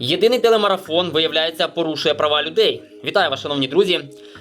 Єдиний телемарафон, виявляється, порушує права людей. Вітаю вас, шановні друзі.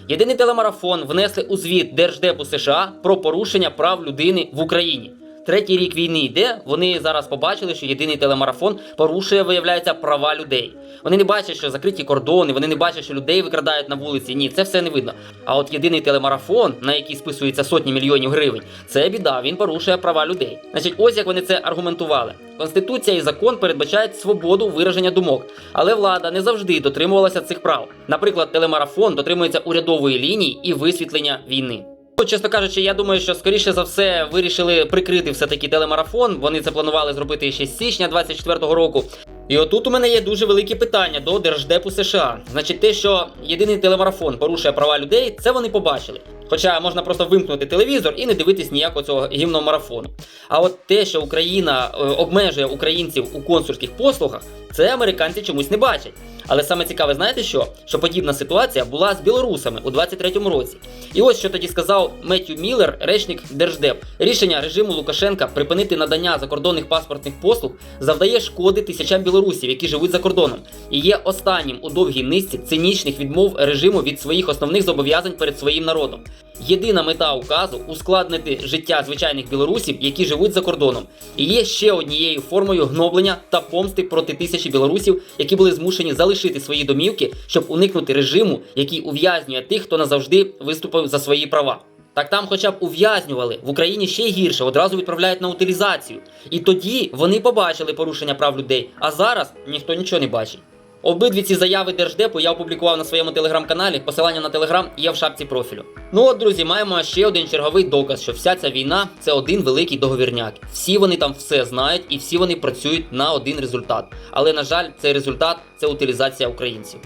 Єдиний телемарафон внесли у звіт Держдепу США про порушення прав людини в Україні. Третій рік війни йде. Вони зараз побачили, що єдиний телемарафон порушує, виявляється, права людей. Вони не бачать, що закриті кордони, вони не бачать, що людей викрадають на вулиці. Ні, це все не видно. А от єдиний телемарафон, на який списується сотні мільйонів гривень, це біда. Він порушує права людей. Значить, ось як вони це аргументували. Конституція і закон передбачають свободу вираження думок, але влада не завжди дотримувалася цих прав. Наприклад, телемарафон дотримується урядової лінії і висвітлення війни. Ну, Чесно кажучи, я думаю, що скоріше за все вирішили прикрити все-таки телемарафон. Вони це планували зробити ще з січня 24-го року. І отут у мене є дуже великі питання до Держдепу США. Значить, те, що єдиний телемарафон порушує права людей, це вони побачили. Хоча можна просто вимкнути телевізор і не дивитись ніякого цього гімного марафону. А от те, що Україна е, обмежує українців у консульських послугах, це американці чомусь не бачать. Але саме цікаве, знаєте що? Що подібна ситуація була з білорусами у 23-му році. І ось що тоді сказав Меттю Міллер, речник Держдеп. Рішення режиму Лукашенка припинити надання закордонних паспортних послуг завдає шкоди тисячам білорусів, які живуть за кордоном, і є останнім у довгій низці цинічних відмов режиму від своїх основних зобов'язань перед своїм народом. Єдина мета указу ускладнити життя звичайних білорусів, які живуть за кордоном, і є ще однією формою гноблення та помсти проти тисячі білорусів, які були змушені залишити свої домівки, щоб уникнути режиму, який ув'язнює тих, хто назавжди виступив за свої права. Так там, хоча б ув'язнювали в Україні ще гірше, одразу відправляють на утилізацію. І тоді вони побачили порушення прав людей. А зараз ніхто нічого не бачить. Обидві ці заяви Держдепу я опублікував на своєму телеграм-каналі. Посилання на телеграм є в шапці профілю. Ну от, друзі, маємо ще один черговий доказ, що вся ця війна це один великий договірняк. Всі вони там все знають і всі вони працюють на один результат. Але на жаль, цей результат це утилізація українців.